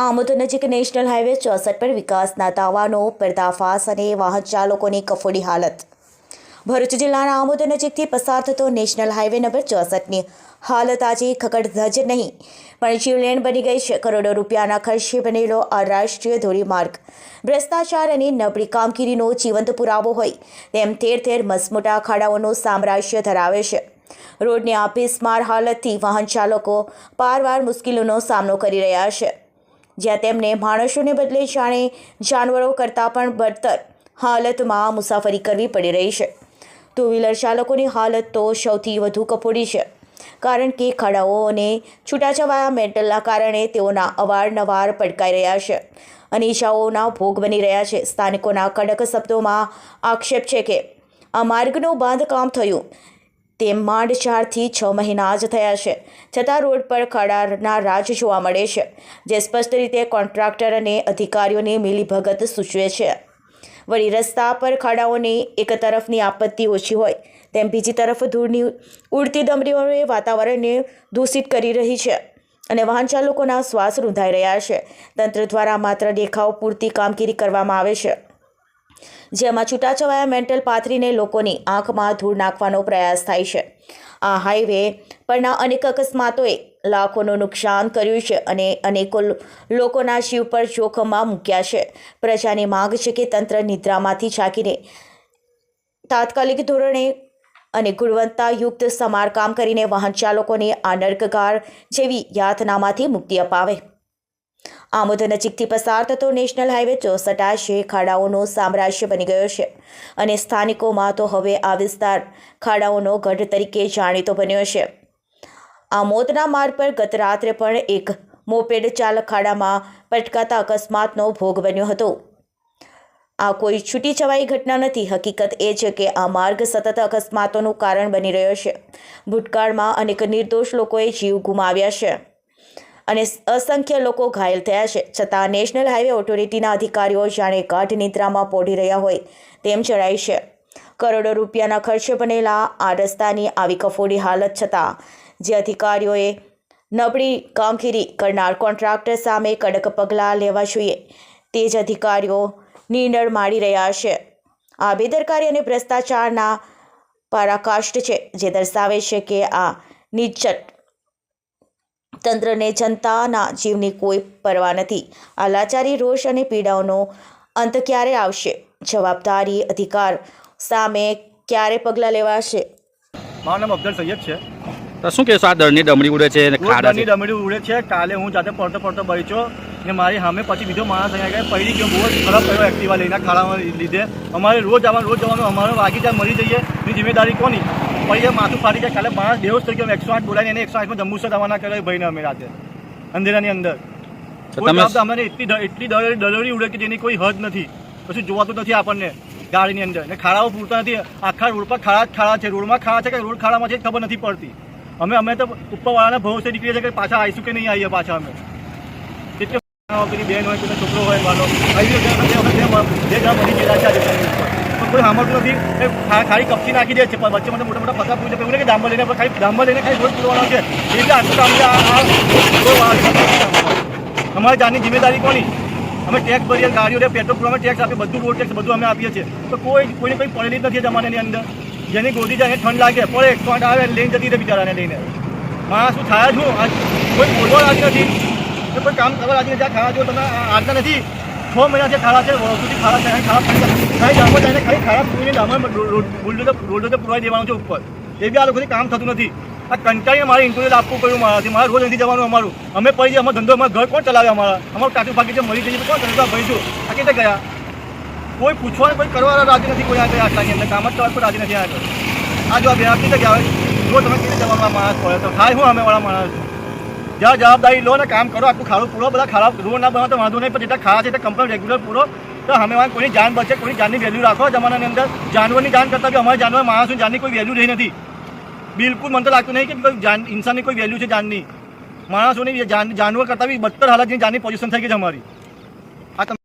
આમોદ નજીક national highway ચોસઠ પર વિકાસના દાવાનો પર્દાફાશ અને વાહન ચાલકોની કફોડી હાલત. ભરૂચ જિલ્લાના આમોદ નજીકથી પસાર થતો નેશનલ હાઈવે નંબર ચોસઠની હાલત આજે ખગડધજ નહીં, પણ જીવલેણ બની ગઈ છે. કરોડો રૂપિયાના ખર્ચે બનેલો આ રાષ્ટ્રીય ધોરીમાર્ગ. ભ્રષ્ટાચાર અને નબળી કામગીરીનો જીવંત પુરાવો હોય તેમ ઠેર ઠેર મસમોટા ખાડાઓનું સામ્રાજ્ય ધરાવે છે. રોડની આપીસમાર હાલતથી વાહન ચાલકો પારવાર મુશ્કેલીઓનો સામનો કરી રહ્યા છે. જ્યાં તેમને માણસોને બદલે જાણે જાનવરો કરતાં પણ બદતર હાલતમાં મુસાફરી કરવી પડી રહી છે. ટુ વ્હીલર ચાલકોની હાલત તો સૌથી વધુ કફોડી છે, કારણ કે ખાડાઓ અને છૂટાછવાયા મેટલના કારણે તેઓના અવારનવાર પડકાઈ રહ્યા છે અને ઈજાઓના ભોગ બની રહ્યા છે. સ્થાનિકોના કડક શબ્દોમાં આક્ષેપ છે કે, આ માર્ગનું બાંધકામ થયું. તે માંડ ચારથી છ મહિના જ થયા છે. છતાં રોડ પર ખડારના રાજ જોવા મળે છે, જે સ્પષ્ટ રીતે કોન્ટ્રાક્ટર અને અધિકારીઓની મિલીભગત સૂચવે છે. વળી રસ્તા પર ખાડાઓની એક તરફની આપત્તિ ઓછી હોય, તેમ બીજી તરફ ધૂળની ઉડતી દમરીઓએ વાતાવરણને દૂષિત કરી રહી છે અને વાહન ચાલકોના શ્વાસ રૂંધાઈ રહ્યા છે. તંત્ર દ્વારા માત્ર દેખાવ પૂરતી કામગીરી કરવામાં આવે છે. જેમાં છૂટાછવાયા મેન્ટલ પાથરીને લોકોની આંખમાં ધૂળ નાખવાનો પ્રયાસ થાય છે. આ હાઈવે પરના અનેક અકસ્માતોએ લાખોનું નુકસાન કર્યું છે અને અનેકો લોકોના જીવ પર જોખમમાં મૂક્યા છે. પ્રજાની માંગ છે કે તંત્ર નિદ્રામાંથી જાગીને તાત્કાલિક ધોરણે અને ગુણવત્તાયુક્ત સમારકામ કરીને વાહન ચાલકોને આ નર્કગાર જેવી યાતનામાંથી મુક્તિ અપાવે. આમોદ નજીકથી પસાર થતો નેશનલ હાઈવે ચોસઠ આશરે ખાડાઓનો સામ્રાજ્ય બની ગયો છે. અને સ્થાનિકોમાં તો હવે આ વિસ્તાર ખાડાઓનો ગઢ તરીકે જાણીતો બન્યો છે. આમોદના માર્ગ પર ગત રાત્રે પણ એક મોપેડ ચાલક ખાડામાં પટકાતા અકસ્માતનો ભોગ બન્યો હતો. આ કોઈ છૂટી છવાઈ ઘટના નથી. હકીકત એ છે કે આ માર્ગ સતત અકસ્માતોનું કારણ બની રહ્યો છે. ભૂતકાળમાં અનેક નિર્દોષ લોકોએ જીવ ગુમાવ્યા છે. અને અસંખ્ય લોકો ઘાયલ થયા છે. છતાં નેશનલ હાઈવે ઓથોરિટીના અધિકારીઓ જાણે ગાઢ નિદ્રામાં પોઢી રહ્યા હોય તેમ જણાય છે. કરોડો રૂપિયાના ખર્ચે બનેલા આ રસ્તાની આવી કફોડી હાલત છતાં જે અધિકારીઓએ નબળી કામગીરી કરનાર કોન્ટ્રાક્ટર સામે કડક પગલાં લેવા જોઈએ તે જ અધિકારીઓ નિર્ણય માડી રહ્યા છે. આ બેદરકારી અને ભ્રષ્ટાચારના પરાકાષ્ઠ છે જે દર્શાવે છે કે આ નિશ્ચટ તંત્રને જનતાના જીવની કોઈ પરવા નથી. આ લાચારી રોષ અને પીડાઓનો અંત ક્યારે આવશે? જવાબદારી અધિકાર સામે ક્યારે પગલાં લેવાશે? મારું નામ અફઝલ સૈયદ છે. તો શું કહેશો આ દળની ડમરી ઉડે છે અને ખાડા દરની ડમરી ઉડે છે. કાલે હું જાતે પડતો પડતો બચ્યો ને મારી સામે પછી બીજો માણસ અહીંયા ગયા પડી ગયો. બહુ જ ખરાબ કર્યો એક્ટિવા લઈને ખાડામાં લીધે. અમારે રોજ આવવાનું રોજ જવાનું અમારે વાગી જાય મરી જઈએ. એની જિમ્મેદારી કોની? પછી માથું ફાટી જાય કાલે માણસ બેહોશ થઈ ગયો એકસો આઠ બોલાવીને એને એકસો આઠમાં જંબુસર રવાના કર્યો ભાઈને અમે રાતે અંધેરાની અંદર. અમને એટલી એટલી દરોડી ઉડે કે જેની કોઈ હદ નથી. કશું જોવાતું નથી આપણને ગાડીની અંદર. ને ખાડાઓ પૂરતા નથી. આખા રોડ પર ખાડા જ ખાડા છે. રોડમાં ખાડા છે કે રોડ ખાડામાં છે ખબર નથી પડતી. અમે અમે તો ઉપરવાળાના ભરોસે નીકળીએ છીએ કે પાછા આવીશું કે નહીં આવીએ પાછા અમે. એટલે પેલી બેન હોય પેલો છોકરો હોય મારો આવી બે વખત બે ગયેલા છે આજે કોઈ સાંભળતું નથી. ખાલી કપચી નાખી દે છે. વચ્ચે મને મોટા મોટા પતરા પૂછે એવું કે ધામમાં લઈને, ખાલી ધામમાં લઈને ખાલી રોજ પૂરવાનો છે. એટલે આટલું કામ અમારી જાનની જિમ્મેદારી કોની? અમે ટેક્સ ભરીએ ગાડીઓને પેટ્રોલ પૂરવામાં ટેક્સ આપીએ, બધું રોડ ટેક્સ બધું અમે આપીએ છીએ. તો કોઈ, કોઈને કોઈ પડેલી જ નથી જમાનાની અંદર. જેની ગોદી જાય ઠંડ લાગે, પડે, એક આઠ આવે લઈને જતી રહે બિચારાને લઈને. માણસ શું થાય છું કોઈ બોલવા રાજી નથી. કોઈ કામ કરવા રાજી નથી. આ ખાવા જો તમે આજના નથી. છ મહિનાથી ખાડા છે વર્ષોથી ખાડા છે, ખાડા જાય. ખાલી ડામર જઈને ખાલી ખાડા પૂરીને ડામર બુલડોઝર બુલડોઝર પુરવાઈ દેવાનું છે ઉપર. એ બી આ લોકોથી કામ થતું નથી. આ કંટાળીને મારે ઇન્ટરવ્યુ આપવું પડ્યું મારાથી. મારે રોજ નથી જવાનું અમારું. અમે પડી જઈએ અમારો ધંધો, અમારા ઘર કોણ ચલાવે અમારા? અમારું ટાટું ભાગી છે, મરી જઈએ કોણ ચલાવે ભરીશું? આ કેતે ગયા? કોઈ પૂછવા કોઈ કરવા રાજી નથી, કોઈ આગળ આટલાની અંદર. કામ જ કરવા કોઈ રાજી નથી આગળ આ જો આ બે આપી તો ગયા જો તમે કેવી જવાનું માણસ પડે તો. થાય હું અમે વાળા માણસ જ્યાં જવાબદારી લો ને કામ કરો, આખું ખાડું પૂરો, બધા ખરાબ રોડ ના બનાવો તો વાંધો નહીં, પણ જેટલા ખાડા છે તે રેગ્યુલર પૂરો. તો અમે વાળા કોઈની જાન બચે, કોઈની જાનની વેલ્યુ રાખો. જમાનાની અંદર જાનવરની જાન કરતાં બી અમારા જાનવર, માણસની જાનની કોઈ વેલ્યુ રહી નથી. બિલકુલ મને તો લાગતું નહીં કે કોઈ જાન, ઇન્સાનની કોઈ વેલ્યુ છે જાનની. માણસોની જાન, જાનવર કરતાં બી બત્તર હાલત જાનની પોઝિશન થઈ ગઈ છે અમારી.